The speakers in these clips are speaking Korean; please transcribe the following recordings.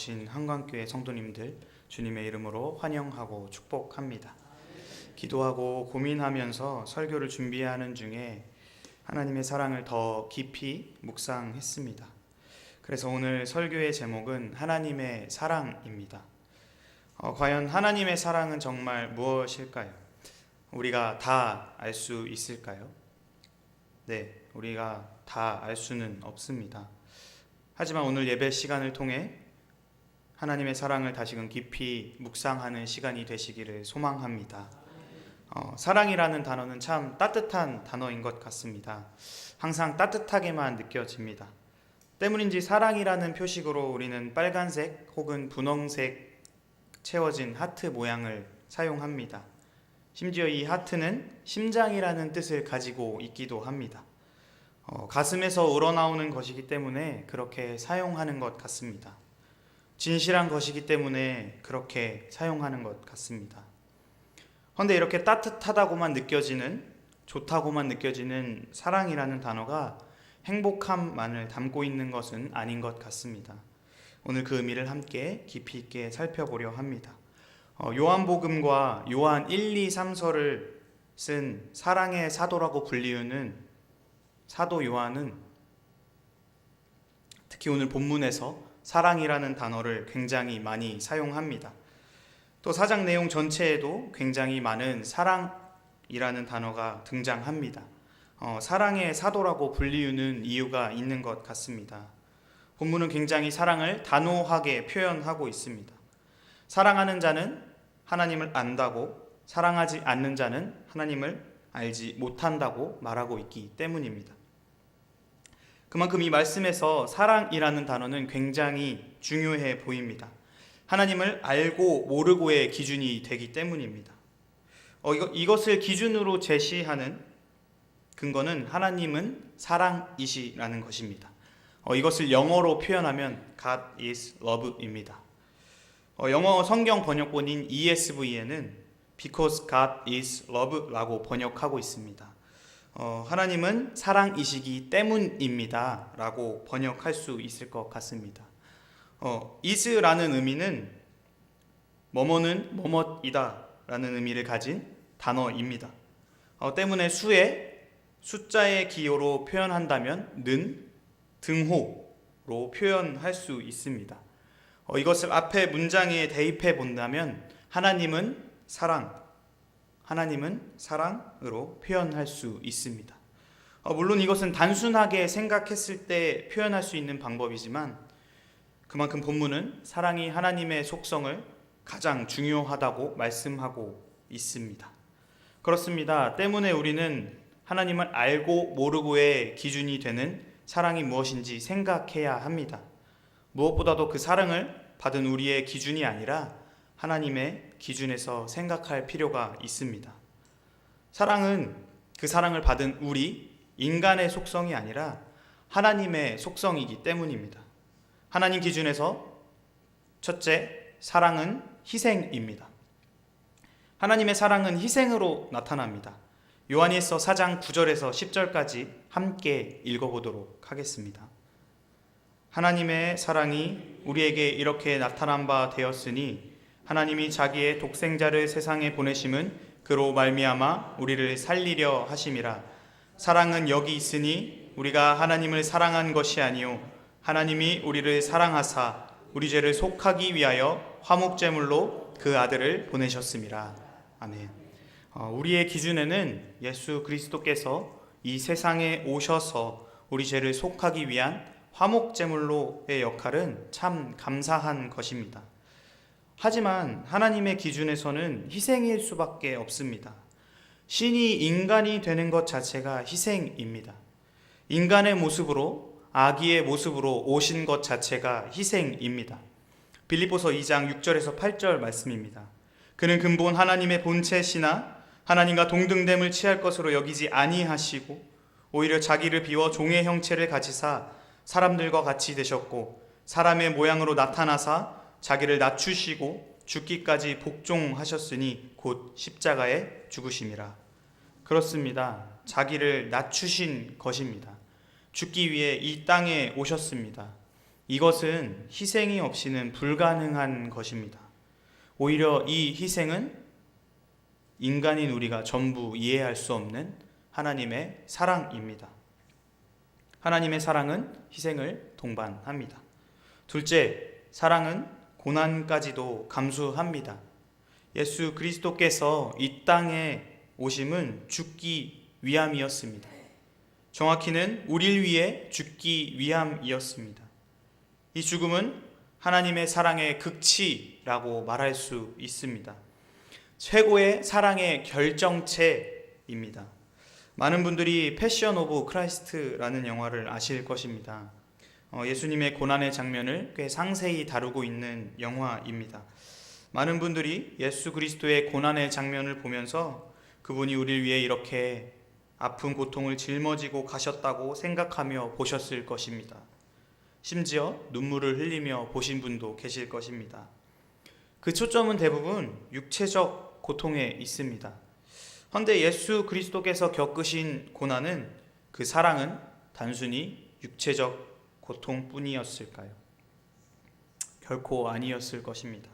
오신 한광교회 성도님들 주님의 이름으로 환영하고 축복합니다. 기도하고 고민하면서 설교를 준비하는 중에 하나님의 사랑을 더 깊이 묵상했습니다. 그래서 오늘 설교의 제목은 하나님의 사랑입니다. 어, 과연 하나님의 사랑은 정말 무엇일까요? 우리가 다 알 수 있을까요? 네, 우리가 다 알 수는 없습니다. 하지만 오늘 예배 시간을 통해 하나님의 사랑을 다시금 깊이 묵상하는 시간이 되시기를 소망합니다. 어, 사랑이라는 단어는 참 따뜻한 단어인 것 같습니다. 항상 따뜻하게만 느껴집니다. 때문인지 사랑이라는 표식으로 우리는 빨간색 혹은 분홍색 채워진 하트 모양을 사용합니다. 심지어 이 하트는 심장이라는 뜻을 가지고 있기도 합니다. 어, 가슴에서 우러나오는 것이기 때문에 그렇게 사용하는 것 같습니다. 진실한 것이기 때문에 그렇게 사용하는 것 같습니다. 그런데 이렇게 따뜻하다고만 느껴지는 좋다고만 느껴지는 사랑이라는 단어가 행복함만을 담고 있는 것은 아닌 것 같습니다. 오늘 그 의미를 함께 깊이 있게 살펴보려 합니다. 어, 요한복음과 요한 1, 2, 3서를 쓴 사랑의 사도라고 불리우는 사도 요한은 특히 오늘 본문에서 사랑이라는 단어를 굉장히 많이 사용합니다. 또 사장 내용 전체에도 굉장히 많은 사랑이라는 단어가 등장합니다. 어, 사랑의 사도라고 불리우는 이유가 있는 것 같습니다. 본문은 굉장히 사랑을 단호하게 표현하고 있습니다. 사랑하는 자는 하나님을 안다고, 사랑하지 않는 자는 하나님을 알지 못한다고 말하고 있기 때문입니다. 그만큼 이 말씀에서 사랑이라는 단어는 굉장히 중요해 보입니다. 하나님을 알고 모르고의 기준이 되기 때문입니다. 어, 이거, 이것을 기준으로 제시하는 근거는 하나님은 사랑이시라는 것입니다. 어, 이것을 영어로 표현하면 God is love입니다. 어, 영어 성경 번역본인 ESV에는 Because God is love라고 번역하고 있습니다. 어, 하나님은 사랑이시기 때문입니다. 라고 번역할 수 있을 것 같습니다. 어, is라는 의미는 뭐뭐는 뭐뭇이다 라는 의미를 가진 단어입니다. 어, 때문에 수에 숫자의 기호로 표현한다면 는, 등호로 표현할 수 있습니다. 어, 이것을 앞에 문장에 대입해 본다면 하나님은 사랑, 하나님은 사랑으로 표현할 수 있습니다. 어, 물론 이것은 단순하게 생각했을 때 표현할 수 있는 방법이지만 그만큼 본문은 사랑이 하나님의 속성을 가장 중요하다고 말씀하고 있습니다. 그렇습니다. 때문에 우리는 하나님을 알고 모르고의 기준이 되는 사랑이 무엇인지 생각해야 합니다. 무엇보다도 그 사랑을 받은 우리의 기준이 아니라 하나님의 기준에서 생각할 필요가 있습니다. 사랑은 그 사랑을 받은 우리 인간의 속성이 아니라 하나님의 속성이기 때문입니다. 하나님 기준에서 첫째, 사랑은 희생입니다. 하나님의 사랑은 희생으로 나타납니다. 요한일서 4장 9절에서 10절까지 함께 읽어보도록 하겠습니다. 하나님의 사랑이 우리에게 이렇게 나타난 바 되었으니 하나님이 자기의 독생자를 세상에 보내심은 그로 말미암아 우리를 살리려 하심이라 사랑은 여기 있으니 우리가 하나님을 사랑한 것이 아니요 하나님이 우리를 사랑하사 우리 죄를 속하기 위하여 화목제물로 그 아들을 보내셨습니다. 아멘. 어, 우리의 기준에는 예수 그리스도께서 이 세상에 오셔서 우리 죄를 속하기 위한 화목제물로의 역할은 참 감사한 것입니다. 하지만 하나님의 기준에서는 희생일 수밖에 없습니다. 신이 인간이 되는 것 자체가 희생입니다. 인간의 모습으로 아기의 모습으로 오신 것 자체가 희생입니다. 빌립보서 2장 6절에서 8절 말씀입니다. 그는 근본 하나님의 본체시나 하나님과 동등됨을 취할 것으로 여기지 아니하시고 오히려 자기를 비워 종의 형체를 가지사 사람들과 같이 되셨고 사람의 모양으로 나타나사 자기를 낮추시고 죽기까지 복종하셨으니 곧 십자가에 죽으심이라. 그렇습니다. 자기를 낮추신 것입니다. 죽기 위해 이 땅에 오셨습니다. 이것은 희생이 없이는 불가능한 것입니다. 오히려 이 희생은 인간인 우리가 전부 이해할 수 없는 하나님의 사랑입니다. 하나님의 사랑은 희생을 동반합니다. 둘째, 사랑은 고난까지도 감수합니다. 예수 그리스도께서 이 땅에 오심은 죽기 위함이었습니다. 정확히는 우리를 위해 죽기 위함이었습니다. 이 죽음은 하나님의 사랑의 극치라고 말할 수 있습니다. 최고의 사랑의 결정체입니다. 많은 분들이 패션 오브 크라이스트라는 영화를 아실 것입니다. 어, 예수님의 고난의 장면을 꽤 상세히 다루고 있는 영화입니다. 많은 분들이 예수 그리스도의 고난의 장면을 보면서 그분이 우리를 위해 이렇게 아픈 고통을 짊어지고 가셨다고 생각하며 보셨을 것입니다. 심지어 눈물을 흘리며 보신 분도 계실 것입니다. 그 초점은 대부분 육체적 고통에 있습니다. 헌데 예수 그리스도께서 겪으신 고난은 그 사랑은 단순히 육체적 고통뿐이었을까요? 결코 아니었을 것입니다.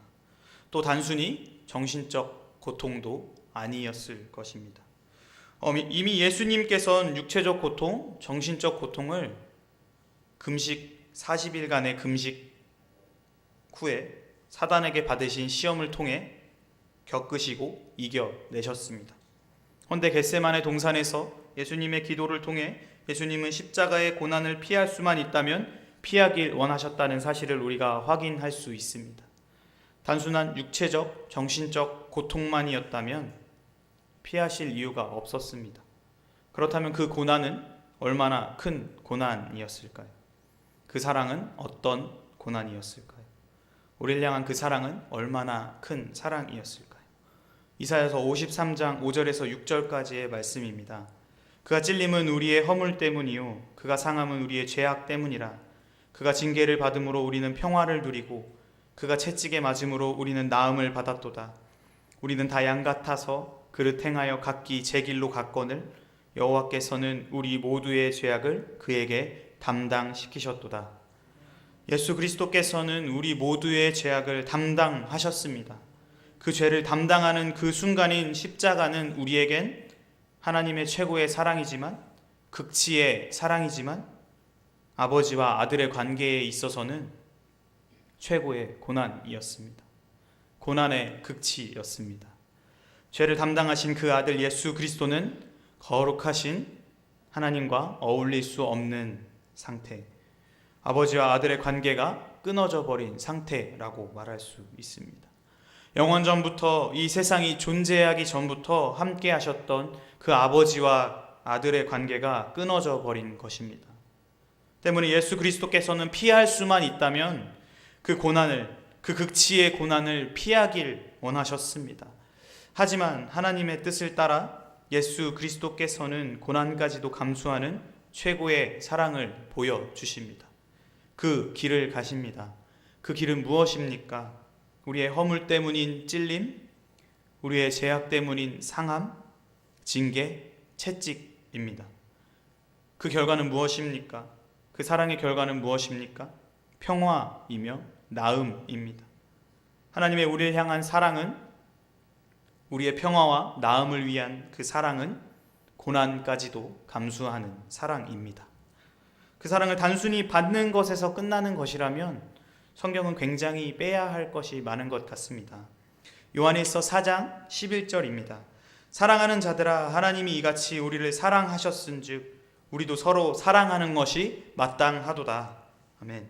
또 단순히 정신적 고통도 아니었을 것입니다. 어, 이미 예수님께서는 육체적 고통, 정신적 고통을 금식 40일간의 금식 후에 사단에게 받으신 시험을 통해 겪으시고 이겨내셨습니다. 헌데 겟세만의 동산에서 예수님의 기도를 통해 예수님은 십자가의 고난을 피할 수만 있다면 피하길 원하셨다는 사실을 우리가 확인할 수 있습니다. 단순한 육체적, 정신적 고통만이었다면 피하실 이유가 없었습니다. 그렇다면 그 고난은 얼마나 큰 고난이었을까요? 그 사랑은 어떤 고난이었을까요? 우리를 향한 그 사랑은 얼마나 큰 사랑이었을까요? 이사야서 53장 5절에서 6절까지의 말씀입니다. 그가 찔림은 우리의 허물 때문이요 그가 상함은 우리의 죄악 때문이라. 그가 징계를 받음으로 우리는 평화를 누리고 그가 채찍에 맞음으로 우리는 나음을 받았도다. 우리는 다 양 같아서 그릇 행하여 각기 제 길로 갔거늘 여호와께서는 우리 모두의 죄악을 그에게 담당시키셨도다. 예수 그리스도께서는 우리 모두의 죄악을 담당하셨습니다. 그 죄를 담당하는 그 순간인 십자가는 우리에겐 하나님의 최고의 사랑이지만 극치의 사랑이지만 아버지와 아들의 관계에 있어서는 최고의 고난이었습니다. 고난의 극치였습니다. 죄를 담당하신 그 아들 예수 그리스도는 거룩하신 하나님과 어울릴 수 없는 상태, 아버지와 아들의 관계가 끊어져 버린 상태라고 말할 수 있습니다. 영원 전부터 이 세상이 존재하기 전부터 함께 하셨던 그 아버지와 아들의 관계가 끊어져 버린 것입니다. 때문에 예수 그리스도께서는 피할 수만 있다면 그 고난을 그 극치의 고난을 피하길 원하셨습니다. 하지만 하나님의 뜻을 따라 예수 그리스도께서는 고난까지도 감수하는 최고의 사랑을 보여 주십니다. 그 길을 가십니다. 그 길은 무엇입니까? 우리의 허물 때문인 찔림, 우리의 죄악 때문인 상함, 징계, 채찍입니다. 그 결과는 무엇입니까? 그 사랑의 결과는 무엇입니까? 평화이며 나음입니다. 하나님의 우리를 향한 사랑은 우리의 평화와 나음을 위한 그 사랑은 고난까지도 감수하는 사랑입니다. 그 사랑을 단순히 받는 것에서 끝나는 것이라면 성경은 굉장히 빼야 할 것이 많은 것 같습니다. 요한일서 4장 11절입니다. 사랑하는 자들아 하나님이 이같이 우리를 사랑하셨은즉 우리도 서로 사랑하는 것이 마땅하도다. 아멘.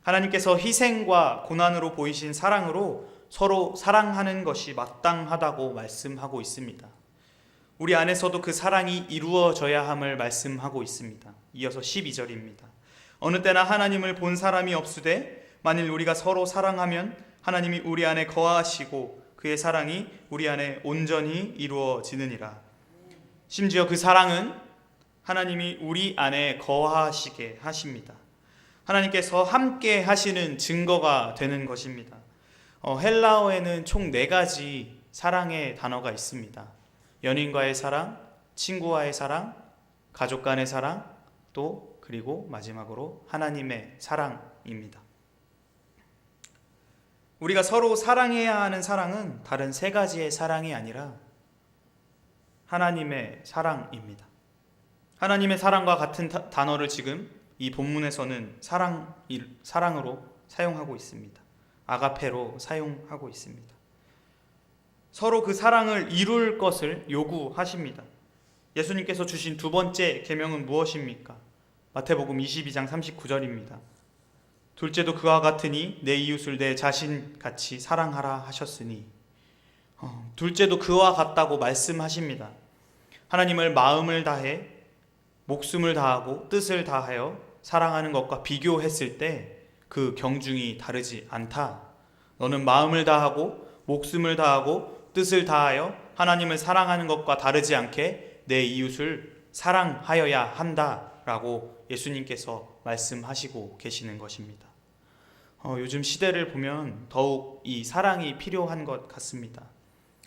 하나님께서 희생과 고난으로 보이신 사랑으로 서로 사랑하는 것이 마땅하다고 말씀하고 있습니다. 우리 안에서도 그 사랑이 이루어져야 함을 말씀하고 있습니다. 이어서 12절입니다. 어느 때나 하나님을 본 사람이 없으되 만일 우리가 서로 사랑하면 하나님이 우리 안에 거하시고 그의 사랑이 우리 안에 온전히 이루어지느니라. 심지어 그 사랑은 하나님이 우리 안에 거하시게 하십니다. 하나님께서 함께 하시는 증거가 되는 것입니다. 어, 헬라어에는 총 네 가지 사랑의 단어가 있습니다. 연인과의 사랑, 친구와의 사랑, 가족 간의 사랑, 또 그리고 마지막으로 하나님의 사랑입니다. 우리가 서로 사랑해야 하는 사랑은 다른 세 가지의 사랑이 아니라 하나님의 사랑입니다. 하나님의 사랑과 같은 다- 단어를 지금 이 본문에서는 사랑 사랑으로 사용하고 있습니다. 아가페로 사용하고 있습니다. 서로 그 사랑을 이룰 것을 요구하십니다. 예수님께서 주신 두 번째 계명은 무엇입니까? 마태복음 22장 39절입니다. 둘째도 그와 같으니 내 이웃을 내 자신 같이 사랑하라 하셨으니 어, 둘째도 그와 같다고 말씀하십니다. 하나님을 마음을 다해 목숨을 다하고 뜻을 다하여 사랑하는 것과 비교했을 때 그 경중이 다르지 않다. 너는 마음을 다하고 목숨을 다하고 뜻을 다하여 하나님을 사랑하는 것과 다르지 않게 내 이웃을 사랑하여야 한다 라고 예수님께서 말씀하시고 계시는 것입니다. 어, 요즘 시대를 보면 더욱 이 사랑이 필요한 것 같습니다.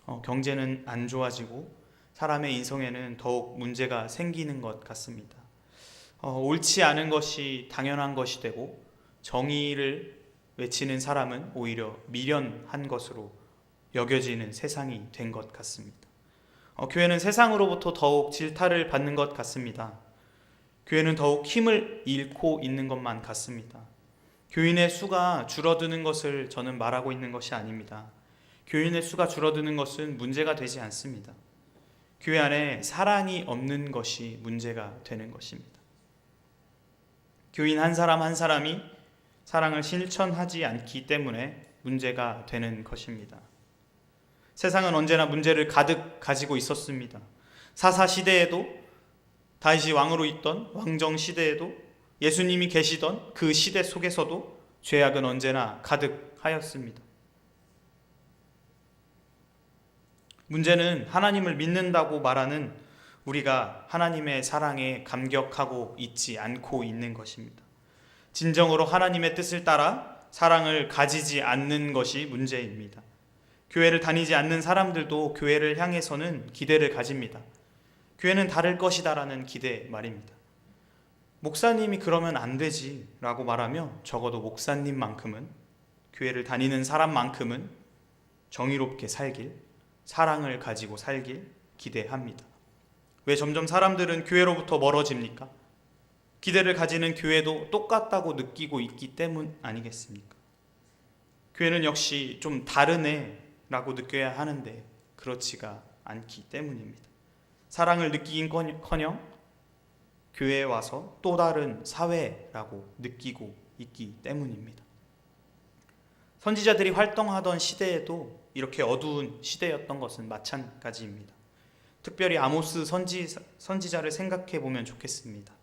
어, 경제는 안 좋아지고 사람의 인성에는 더욱 문제가 생기는 것 같습니다. 어, 옳지 않은 것이 당연한 것이 되고 정의를 외치는 사람은 오히려 미련한 것으로 여겨지는 세상이 된 것 같습니다. 어, 교회는 세상으로부터 더욱 질타를 받는 것 같습니다. 교회는 더욱 힘을 잃고 있는 것만 같습니다. 교인의 수가 줄어드는 것을 저는 말하고 있는 것이 아닙니다. 교인의 수가 줄어드는 것은 문제가 되지 않습니다. 교회 안에 사랑이 없는 것이 문제가 되는 것입니다. 교인 한 사람 한 사람이 사랑을 실천하지 않기 때문에 문제가 되는 것입니다. 세상은 언제나 문제를 가득 가지고 있었습니다. 사사 시대에도 다윗이 왕으로 있던 왕정 시대에도 예수님이 계시던 그 시대 속에서도 죄악은 언제나 가득하였습니다. 문제는 하나님을 믿는다고 말하는 우리가 하나님의 사랑에 감격하고 있지 않고 있는 것입니다. 진정으로 하나님의 뜻을 따라 사랑을 가지지 않는 것이 문제입니다. 교회를 다니지 않는 사람들도 교회를 향해서는 기대를 가집니다. 교회는 다를 것이다라는 기대 말입니다. 목사님이 그러면 안 되지 라고 말하며 적어도 목사님만큼은 교회를 다니는 사람만큼은 정의롭게 살길, 사랑을 가지고 살길 기대합니다. 왜 점점 사람들은 교회로부터 멀어집니까? 기대를 가지는 교회도 똑같다고 느끼고 있기 때문 아니겠습니까? 교회는 역시 좀 다르네 라고 느껴야 하는데 그렇지가 않기 때문입니다. 사랑을 느끼긴커녕 교회에 와서 또 다른 사회라고 느끼고 있기 때문입니다. 선지자들이 활동하던 시대에도 이렇게 어두운 시대였던 것은 마찬가지입니다. 특별히 아모스 선지, 선지자를 생각해 보면 좋겠습니다.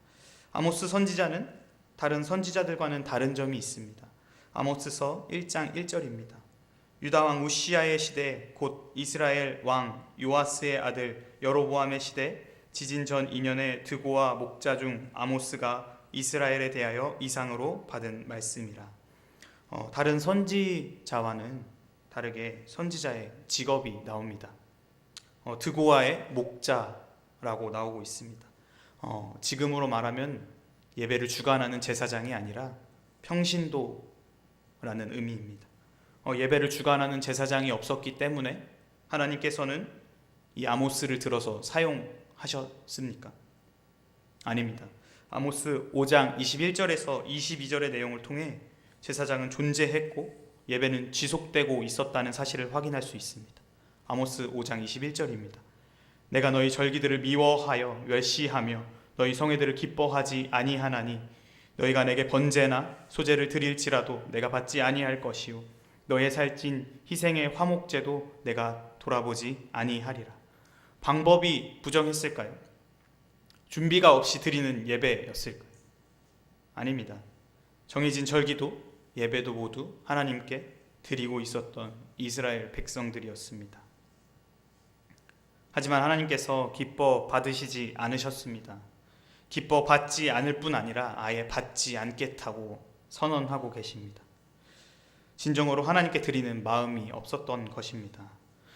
아모스 선지자는 다른 선지자들과는 다른 점이 있습니다. 아모스서 1장 1절입니다. 유다 왕 우시아의 시대 곧 이스라엘 왕 요아스의 아들 여로보암의 시대 지진 전 2년에 드고와 목자 중 아모스가 이스라엘에 대하여 이상으로 받은 말씀이라. 어, 다른 선지자와는 다르게 선지자의 직업이 나옵니다. 어, 드고아의 목자라고 나오고 있습니다. 어, 지금으로 말하면 예배를 주관하는 제사장이 아니라 평신도라는 의미입니다. 어, 예배를 주관하는 제사장이 없었기 때문에 하나님께서는 이 아모스를 들어서 사용하셨습니까? 아닙니다. 아모스 5장 21절에서 22절의 내용을 통해 제사장은 존재했고 예배는 지속되고 있었다는 사실을 확인할 수 있습니다. 아모스 5장 21절입니다. 내가 너희 절기들을 미워하여 멸시하며 너희 성회들을 기뻐하지 아니하나니 너희가 내게 번제나 소제를 드릴지라도 내가 받지 아니할 것이요 너의 살찐 희생의 화목제도 내가 돌아보지 아니하리라. 방법이 부정했을까요? 준비가 없이 드리는 예배였을까요? 아닙니다. 정해진 절기도 예배도 모두 하나님께 드리고 있었던 이스라엘 백성들이었습니다. 하지만 하나님께서 기뻐 받으시지 않으셨습니다. 기뻐 받지 않을 뿐 아니라 아예 받지 않겠다고 선언하고 계십니다. 진정으로 하나님께 드리는 마음이 없었던 것입니다.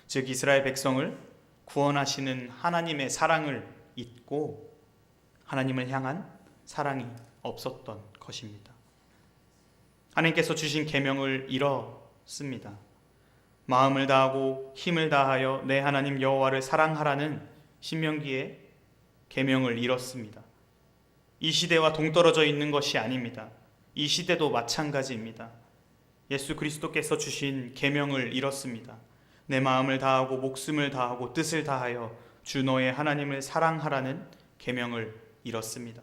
즉 이스라엘 백성을 구원하시는 하나님의 사랑을 잊고 하나님을 향한 사랑이 없었던 것입니다. 하나님께서 주신 계명을 잃었습니다. 마음을 다하고 힘을 다하여 내 하나님 여호와를 사랑하라는 신명기의 계명을 잃었습니다. 이 시대와 동떨어져 있는 것이 아닙니다. 이 시대도 마찬가지입니다. 예수 그리스도께서 주신 계명을 잃었습니다. 내 마음을 다하고 목숨을 다하고 뜻을 다하여 주 너의 하나님을 사랑하라는 계명을 잃었습니다.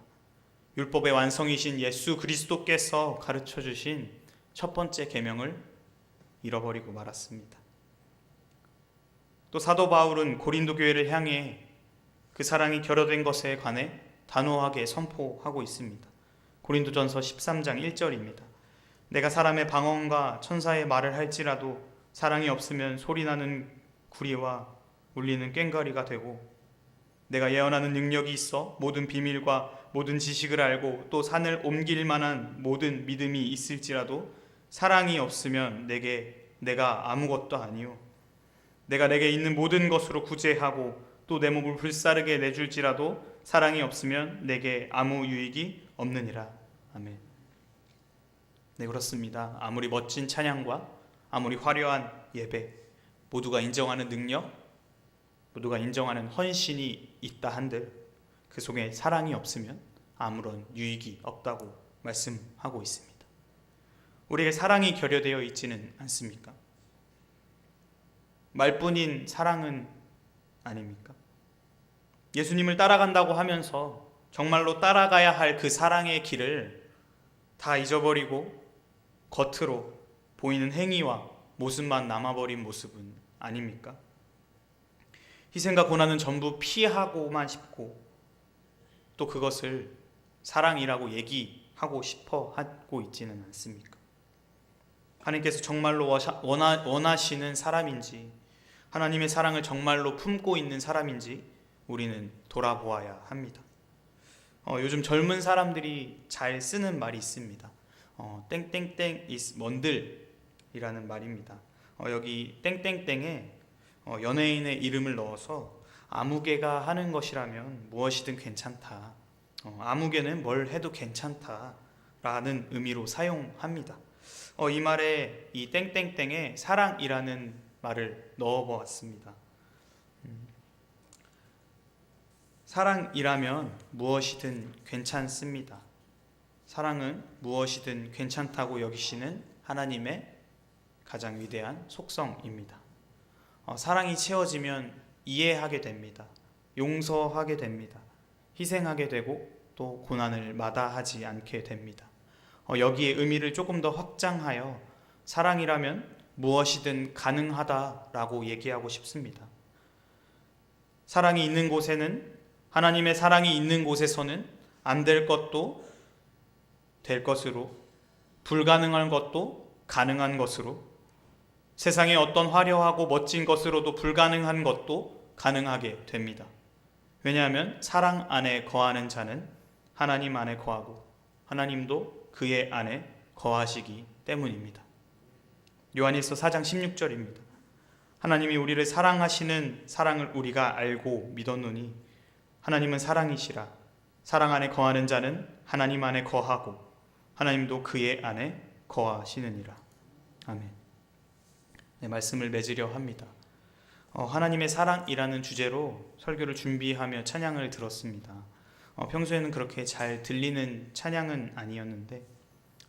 율법의 완성이신 예수 그리스도께서 가르쳐 주신 첫 번째 계명을 잃어버리고 말았습니다. 또 사도 바울은 고린도 교회를 향해 그 사랑이 결여된 것에 관해 단호하게 선포하고 있습니다. 고린도전서 13장 1절입니다. 내가 사람의 방언과 천사의 말을 할지라도 사랑이 없으면 소리나는 구리와 울리는 꽹과리가 되고 내가 예언하는 능력이 있어 모든 비밀과 모든 지식을 알고 또 산을 옮길 만한 모든 믿음이 있을지라도 사랑이 없으면 내게 내가 아무것도 아니요 내가 내게 있는 모든 것으로 구제하고 또 내 몸을 불사르게 내줄지라도 사랑이 없으면 내게 아무 유익이 없느니라 아멘. 네 그렇습니다. 아무리 멋진 찬양과 아무리 화려한 예배 모두가 인정하는 능력 모두가 인정하는 헌신이 있다 한들 그 속에 사랑이 없으면 아무런 유익이 없다고 말씀하고 있습니다. 우리에게 사랑이 결여되어 있지는 않습니까? 말뿐인 사랑은 아닙니까? 예수님을 따라간다고 하면서 정말로 따라가야 할 그 사랑의 길을 다 잊어버리고 겉으로 보이는 행위와 모습만 남아버린 모습은 아닙니까? 희생과 고난은 전부 피하고만 싶고 또 그것을 사랑이라고 얘기하고 싶어 하고 있지는 않습니까? 하나님께서 정말로 원하, 원하시는 사람인지 하나님의 사랑을 정말로 품고 있는 사람인지 우리는 돌아보아야 합니다. 어, 요즘 젊은 사람들이 잘 쓰는 말이 있습니다. 어, 땡땡땡 is 뭔들 이라는 말입니다. 어, 여기 땡땡땡에 어, 연예인의 이름을 넣어서 아무개가 하는 것이라면 무엇이든 괜찮다. 어, 아무개는 뭘 해도 괜찮다 라는 의미로 사용합니다. 어, 이 말에 이 땡땡땡에 사랑이라는 말을 넣어보았습니다. 음, 사랑이라면 무엇이든 괜찮습니다. 사랑은 무엇이든 괜찮다고 여기시는 하나님의 가장 위대한 속성입니다. 어, 사랑이 채워지면 이해하게 됩니다. 용서하게 됩니다. 희생하게 되고 또 고난을 마다하지 않게 됩니다. 어, 여기에 의미를 조금 더 확장하여 사랑이라면 무엇이든 가능하다라고 얘기하고 싶습니다. 사랑이 있는 곳에는 하나님의 사랑이 있는 곳에서는 안 될 것도 될 것으로 불가능한 것도 가능한 것으로 세상의 어떤 화려하고 멋진 것으로도 불가능한 것도 가능하게 됩니다. 왜냐하면 사랑 안에 거하는 자는 하나님 안에 거하고 하나님도 그의 안에 거하시기 때문입니다. 요한일서 4장 16절입니다. 하나님이 우리를 사랑하시는 사랑을 우리가 알고 믿었노니 하나님은 사랑이시라 사랑 안에 거하는 자는 하나님 안에 거하고 하나님도 그의 안에 거하시느니라. 아멘. 네, 말씀을 맺으려 합니다. 어, 하나님의 사랑이라는 주제로 설교를 준비하며 찬양을 들었습니다. 어, 평소에는 그렇게 잘 들리는 찬양은 아니었는데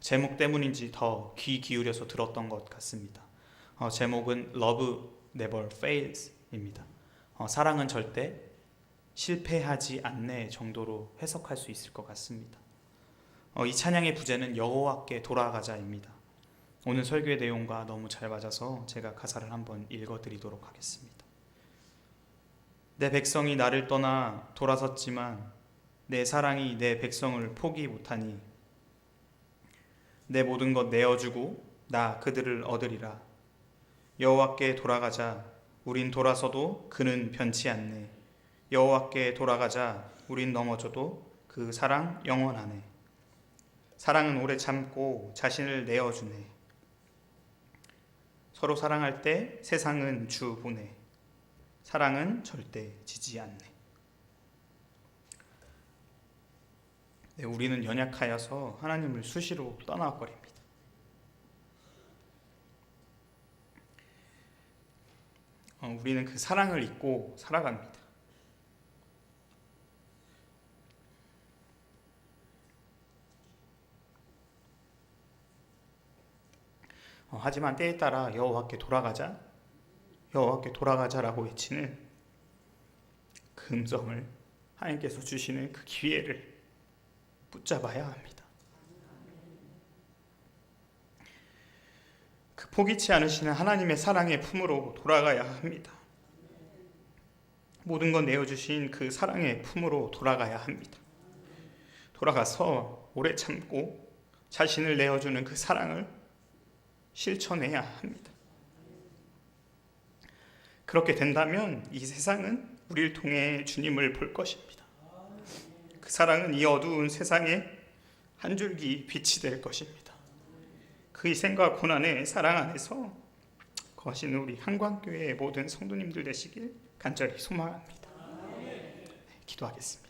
제목 때문인지 더 귀 기울여서 들었던 것 같습니다. 어, 제목은 Love Never Fails입니다. 어, 사랑은 절대 실패하지 않네 정도로 해석할 수 있을 것 같습니다. 어, 이 찬양의 부제는 여호와께 돌아가자입니다. 오늘 설교의 내용과 너무 잘 맞아서 제가 가사를 한번 읽어드리도록 하겠습니다. 내 백성이 나를 떠나 돌아섰지만 내 사랑이 내 백성을 포기 못하니 내 모든 것 내어주고 나 그들을 얻으리라. 여호와께 돌아가자. 우린 돌아서도 그는 변치 않네. 여호와께 돌아가자. 우린 넘어져도 그 사랑 영원하네. 사랑은 오래 참고 자신을 내어주네. 서로 사랑할 때 세상은 주 보내. 사랑은 절대 지지 않네. 네, 우리는 연약하여서 하나님을 수시로 떠나버립니다. 어, 우리는 그 사랑을 잊고 살아갑니다. 하지만 때에 따라 여호와께 돌아가자, 여호와께 돌아가자라고 외치는 그 음성을 하나님께서 주시는 그 기회를 붙잡아야 합니다. 그 포기치 않으시는 하나님의 사랑의 품으로 돌아가야 합니다. 모든 것 내어주신 그 사랑의 품으로 돌아가야 합니다. 돌아가서 오래 참고 자신을 내어주는 그 사랑을 실천해야 합니다. 그렇게 된다면 이 세상은 우리를 통해 주님을 볼 것입니다. 그 사랑은 이 어두운 세상에 한 줄기 빛이 될 것입니다. 그 희생과 고난의 사랑 안에서 거하시는 우리 한광교회의 모든 성도님들 되시길 간절히 소망합니다. 네, 기도하겠습니다.